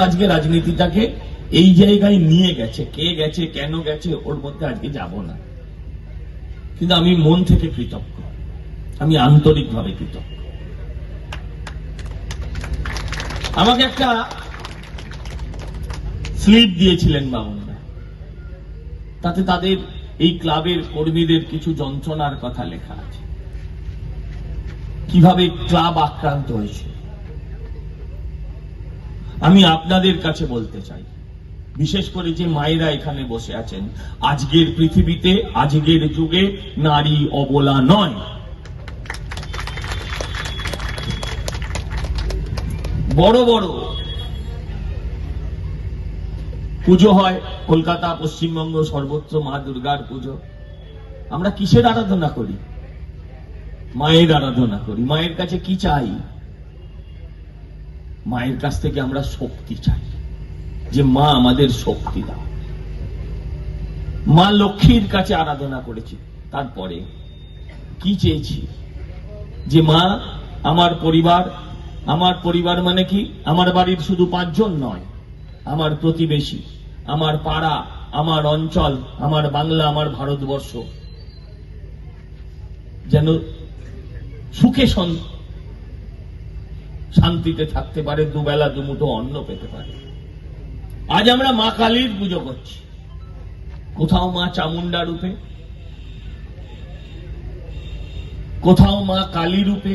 আজকে রাজনীতিটাকে এই জায়গায় নিয়ে গেছে। কে গেছে, কেন গেছে, ওর মধ্যে আজকে যাব না। কিন্তু আমি মন থেকে কৃতজ্ঞ। আমি আন্তরিকভাবে কৃতজ্ঞ। আমাকে একটা স্লিপ দিয়েছিলেন বাবুরা তাতে তাদের এই ক্লাবের কর্মীদের কিছু যন্ত্রণার কথা লেখা আছে। কীভাবে ক্লাব আক্রান্ত হয়েছে? আমি আপনাদের কাছে বলতে চাই, বিশেষ করে যে মায়েরা এখানে বসে আছেন, আজকের পৃথিবীতে, আজকের যুগে নারী অবলা নয়। বড় বড় পুজো হয়, কলকাতা, পশ্চিমবঙ্গ, সর্বত্র মা দুর্গার পুজো। আমরা কিসের আরাধনা করি? মায়ের আরাধনা করি। মায়ের কাছে কি চাই? মায়ের কাছ থেকে আমরা শক্তি চাই, যে মা আমাদের শক্তি দাও। মা লক্ষ্মীর কাছে আরাধনা করেছি, তারপরে কি চেয়েছি? যে মা, আমার পরিবার আমার পরিবার মানে কি? আমার বাড়ির শুধু পাঁচজন নয়, আমার প্রতিবেশী, আমার পাড়া, আমার অঞ্চল, আমার বাংলা, আমার ভারতবর্ষ। যেন সুখে শান্তিতে থাকতে পারে, দুবেলা দুমুঠো অন্ন পেতে পারে। আজ আমরা মা কালীর পুজো করছি। কোথাও মা চামুন্ডা রূপে, কোথাও মা কালী রূপে,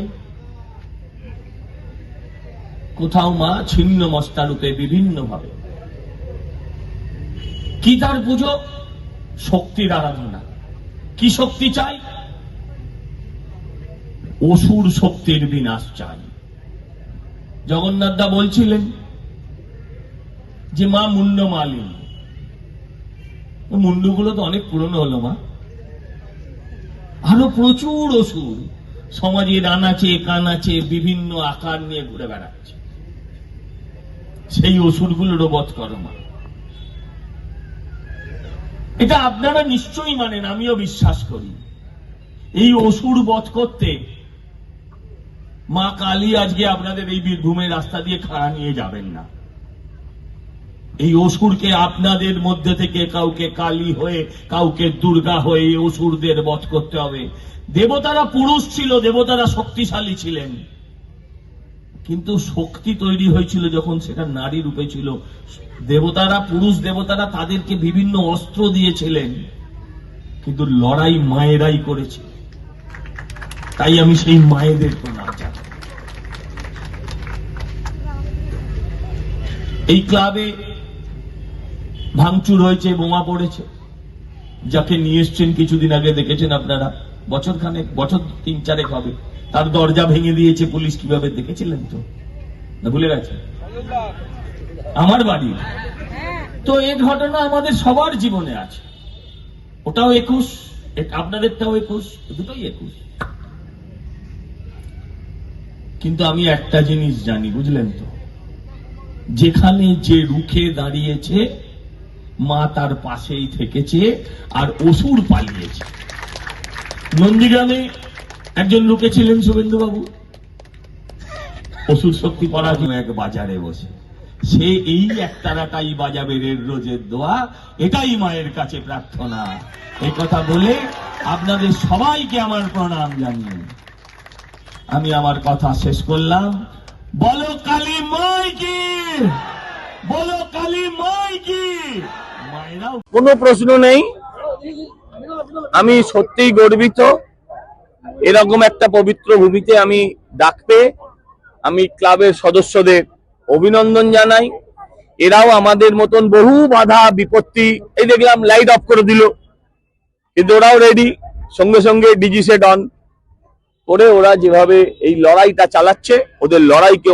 কোথাও মা ছিন্ন মস্তা রূপে বিভিন্ন ভাবে কি তার পুজো? শক্তির আরাধনা। কি শক্তি চাই? অসুর শক্তির বিনাশ চাই। জগন্নাথ দা বলছিলেন যে, মা, মুন্ড মালিনী। মুন্ডুগুলো তো অনেক পুরনো হলো, মা। আরও প্রচুর অসুর সমাজের আনাচে কানাচে বিভিন্ন আকার নিয়ে ঘুরে বেড়াচ্ছে। সেই অসুরগুলোরও বধ করো, মা। এটা আপনারা নিশ্চয়ই মানেন, আমিও বিশ্বাস করি। এই অসুর বধ করতে মা কালী আজকে আপনাদের এই বীরভূমের রাস্তা দিয়ে খাড়া নিয়ে যাবেন না। এই অসুরকে আপনাদের মধ্যে থেকে কাউকে কালী হয়ে, কাউকে দুর্গা হয়ে এই অসুরদের বধ করতে হবে। দেবতারা পুরুষ ছিল, দেবতারা শক্তিশালী ছিলেন। কিন্তু শক্তি তৈরি হয়েছিল যখন সেটা নারী রূপে ছিল। দেবতারা পুরুষ, দেবতারা তাদেরকে বিভিন্ন অস্ত্র দিয়েছিলেন। কিন্তু লড়াই মায়েরাই করেছে। তাই আমি সেই মায়েদের প্রণাম জানাই এই ক্লাবে ভাঙচুর হয়েছে, বোমা পড়েছে। যাকে নিয়ে এসছেন কিছুদিন আগে দেখেছেন আপনারা। বছর খানেক বছর তিন চারেক হবে। তার দরজা ভেঙে দিয়েছে পুলিশ, কীভাবে দেখেছিলেন তো? ভুলে গেছে আমার বাড়ি? তো এই ঘটনা আমাদের সবার জীবনে আছে। ওটাও একুশ, এ- আপনাদেরটাও একুশ দুটোই একুশ। কিন্তু আমি একটা জিনিস জানি, বুঝলেন তো? যেখানে যে রুখে দাঁড়িয়েছে, মা তার পাশেই থেকেছে আর অসুর পালিয়েছে। নন্দীগ্রামে একজন লোকে ছিলেন শুভেন্দু বাবু ওষুধ শক্তি পরাজয় এক বাজারে বসে। সে এই একতারাটাই বাজাবে রেড রোজের দোয়া। এটাই মায়ের কাছে প্রার্থনা। এ কথা বলে আপনাদের সবাইকে আমার প্রণাম জানিয়ে। আমি আমার কথা শেষ করলাম। বলো কালী মাই কি বলো কালী মাই কি মায়েরাও কোনো প্রশ্ন নেই। আমি সত্যিই গর্বিত। এরকম একটা পবিত্র ভূমিতে আমি ডাক পেয়ে আমি ক্লাবের সদস্যদের অভিনন্দন জানাই। এরাও আমাদের মতন বহু বাধা, বিপত্তি, এই দেখলাম লাইট অফ করে দিল। কিন্তু ওরাও রেডি সঙ্গে সঙ্গে ডিজি সেট অন করে ওরা যেভাবে এই লড়াইটা চালাচ্ছে, ওদের লড়াইকে